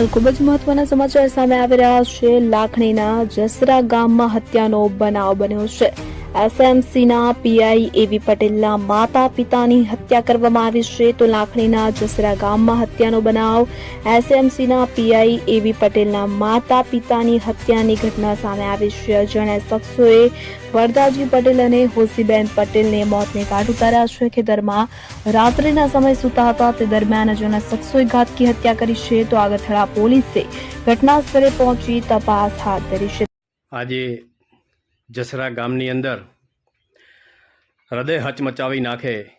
હાલ ખૂબ જ મહત્વના સમાચાર સામે આવી રહ્યા છે. લાખણીના જસરા ગામમાં હત્યાનો બનાવ બન્યો છે. એસએમસીના પીઆઈ એવી પટેલના માતા પિતાની હત્યા કરવામાં આવી છે તો લાખણીના જસરા ગામમાં હત્યાનો બનાવ. એસએમસીના પીઆઈ એવી પટેલના માતા પિતાની હત્યાની ઘટના સામે આવી છે. અજાણ્યા શખ્સોએ વરદાજી પટેલ અને હોસીબેન પટેલને મોતને ઘાટ ઉતાર્યા છે. ખેતરમાં રાત્રિના સમય સૂતા હતા. તે દરમિયાન અજાણ્યા શખ્સોએ ઘાતકી હત્યા કરી છે તો આગથળા પોલીસે ઘટના સ્થળે પહોંચી તપાસ હાથ ધરી છે. આજે જસરા ગામની અંદર હૃદય હચમચાવી નાખે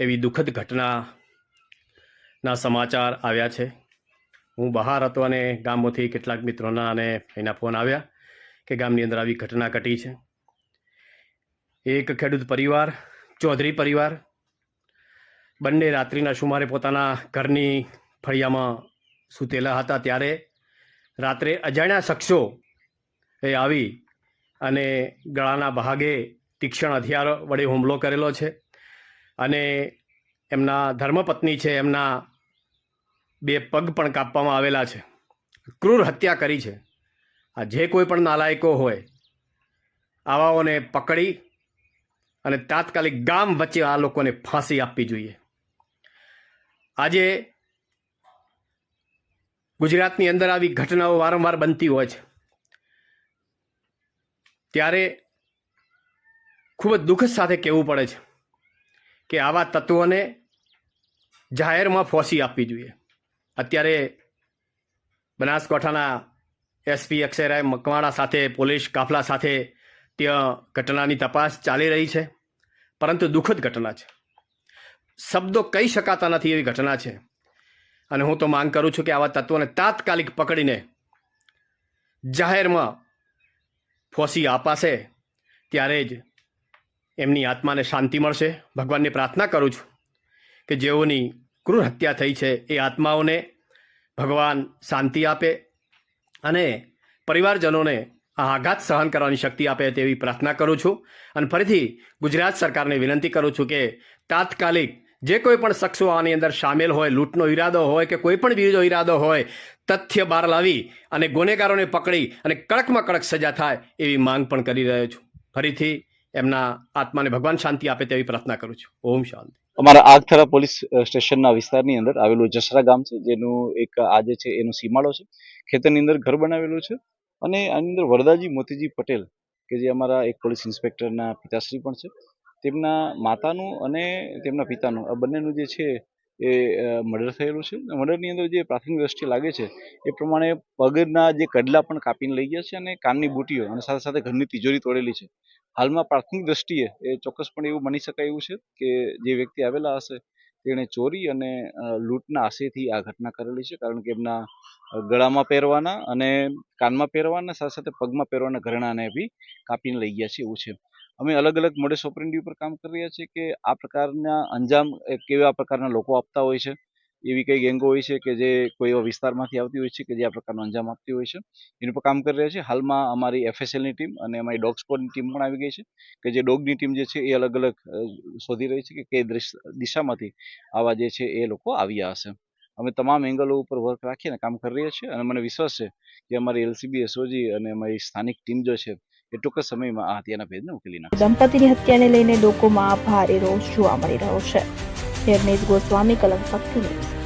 એવી દુઃખદ ઘટનાના સમાચાર આવ્યા છે. હું બહાર હતો અને ગામમાંથી કેટલાક મિત્રોના અને એના ફોન આવ્યા કે ગામની અંદર આવી ઘટના ઘટી છે. એક ખેડૂત પરિવાર, ચૌધરી પરિવાર બંને રાત્રિના સુમારે પોતાના ઘરની ફળિયામાં સૂતેલા હતા. ત્યારે રાત્રે અજાણ્યા શખ્સો એ આવી અને ગળાના ભાગે તીક્ષ્ણ હથિયાર વડે હુમલો કરેલો છે. અને એમના ધર્મપત્ની છે, એમના બે પગ પણ કાપવામાં આવેલા છે. ક્રૂર હત્યા કરી છે. આ જે કોઈ પણ નાલાયકો હોય, આવાઓને પકડી અને તાત્કાલિક ગામ વચ્ચે આ લોકોને ફાંસી આપવી જોઈએ. આજે ગુજરાતની અંદર આવી ઘટનાઓ વારંવાર બનતી હોય છે. ત્યારે ખૂબ જ દુઃખ સાથે કહેવું પડે છે કે આવા તત્વોને જાહેરમાં ફોસી આપવી જોઈએ. અત્યારે બનાસકાંઠાના એસપી અક્ષયરાય મકવાણા સાથે, પોલીસ કાફલા સાથે ત્યાં ઘટનાની તપાસ ચાલી રહી છે, પરંતુ દુઃખદ ઘટના છે. શબ્દો કહી શકાતા નથી એવી ઘટના છે. અને હું તો માંગ કરું છું કે આવા તત્વોને તાત્કાલિક પકડીને જાહેરમાં ફોસી આપાશે ત્યારે જ એમની આત્માને શાંતિ મળશે. ભગવાનને પ્રાર્થના કરું છું કે જેઓની ક્રૂર હત્યા થઈ છે એ આત્માઓને ભગવાન શાંતિ આપે અને પરિવારજનોને આ આઘાત સહન કરવાની શક્તિ આપે તેવી પ્રાર્થના કરું છું. અને ફરીથી ગુજરાત સરકારને વિનંતી કરું છું કે તાત્કાલિક જે કોઈ પણ શખ્સો આની અંદર સામેલ હોય, લૂંટનો ઈરાદો હોય કે કોઈ પણ બીજો ઈરાદો હોય, તથ્ય બહાર લાવી અને ગુનેગારોને પકડી અને કડકમાં કડક સજા થાય એવી માંગ પણ કરી રહ્યો છું. ફરીથી એમના આત્માને ભગવાન શાંતિ આપે તેવી પ્રાર્થના કરું છું. ઓમ શાંતિ. અમારા આગથરા પોલીસ સ્ટેશનના વિસ્તારની અંદર આવેલું જસરા ગામ છે, જેનું એક આજે છે, એનો સીમાડો છે. ખેતરની અંદર ઘર બનાવેલું છે અને આની અંદર વરદાજી મોતીજી પટેલ, કે જે અમારા એક પોલીસ ઇન્સ્પેક્ટરના પિતાશ્રી પણ છે તેમના માતાનું અને તેમના પિતાનું, આ બંનેનું જે છે એ મર્ડર થયેલું છે. મર્ડરની અંદર જે પ્રાથમિક દ્રષ્ટિએ લાગે છે, એ પ્રમાણે પગના જે કડલા પણ કાપીને લઈ ગયા છે અને કાનની બુટીઓ અને સાથે સાથે ઘરની તિજોરી તોડેલી છે. હાલમાં પ્રાથમિક દ્રષ્ટિએ એ ચોક્કસપણે એવું બની શકાય એવું છે કે જે વ્યક્તિ આવેલા હશે, તેણે ચોરી અને લૂંટના આશયથી આ ઘટના કરેલી છે, કારણ કે એમના ગળામાં પહેરવાના અને કાનમાં પહેરવાના, સાથે સાથે પગમાં પહેરવાના ઘરેણાને બી કાપીને લઈ ગયા છે એવું છે. અમે અલગ અલગ મોડેસ ઓપરેન્ડી ઉપર કામ કરી રહ્યા છીએ કે આ પ્રકારના અંજામ કેવા પ્રકારના લોકો આપતા હોય છે, એવી કઈ ગેંગો હોય છે કે જે કોઈ એવા વિસ્તારમાંથી આવતી હોય છે કે જે આ પ્રકારનો અંજામ આપતી હોય છે. એની ઉપર કામ કરી રહ્યા છે હાલમાં અમારી એફએસએલની ટીમ અને અમારી ડોગ સ્કોડની ટીમ પણ આવી ગઈ છે કે જે ડોગની ટીમ જે છે એ અલગ અલગ શોધી રહી છે કે કઈ દિશામાંથી આવા જે છે એ લોકો આવ્યા હશે. અમે તમામ એંગલો ઉપર વર્ક રાખીને કામ કરી રહ્યા છીએ અને મને વિશ્વાસ છે કે અમારી એલસીબી એસઓજી અને અમારી સ્થાનિક ટીમ જો છે એ ટૂંક સમયમાં આ હત્યાના ભેદને ઉકેલી નાખશે. દંપતીની હત્યાને લઈને લોકોમાં ભારે રોષ જોવા મળી રહ્યો છે. નિર્ણય ગોસ્વામી કલમ શક્તિ ન્યૂઝ.